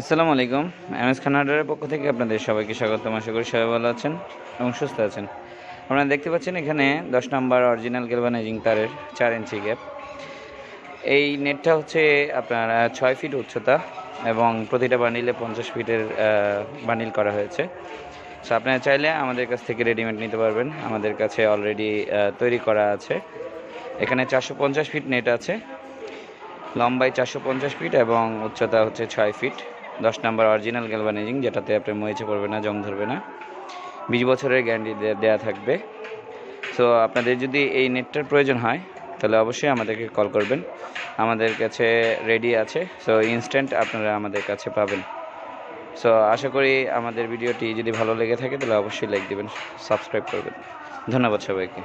আসসালামু আলাইকুম। M S খানাডারের পক্ষ থেকে আপনাদের সবাইকে স্বাগতম। আশা করি সবাই ভালো আছেন এবং সুস্থ আছেন। আপনারা দেখতে পাচ্ছেন এখানে দশ নম্বর অরিজিনাল গ্যালভানাইজিং তারের চার ইঞ্চি গ্যাপ এই নেটটা হচ্ছে আপনার ছয় ফিট উচ্চতা এবং প্রতিটা বান্ডিলে পঞ্চাশ ফিটের বান্ডিল করা হয়েছে। সো আপনারা চাইলে আমাদের কাছ থেকে রেডিমেড নিতে পারবেন। আমাদের কাছে অলরেডি তৈরি করা আছে। এখানে চারশো পঞ্চাশ ফিট নেট আছে। লম্বায় চারশো পঞ্চাশ ফিট এবং উচ্চতা হচ্ছে ছয় ফিট। দশ নাম্বার অরিজিনাল গ্যালভানাইজিং যেটাতে আপনার মরিচে পড়বে না, জং ধরবে না। বিশ বছরের গ্যারান্টি দেওয়া থাকবে। সো আপনাদের যদি এই নেটটার প্রয়োজন হয়, তাহলে অবশ্যই আমাদেরকে কল করবেন। আমাদের কাছে রেডি আছে। সো ইনস্ট্যান্ট আপনারা আমাদের কাছে পাবেন। সো আশা করি আমাদের ভিডিওটি যদি ভালো লেগে থাকে, তাহলে অবশ্যই লাইক দেবেন সাবস্ক্রাইব করবেন। ধন্যবাদ সবাইকে।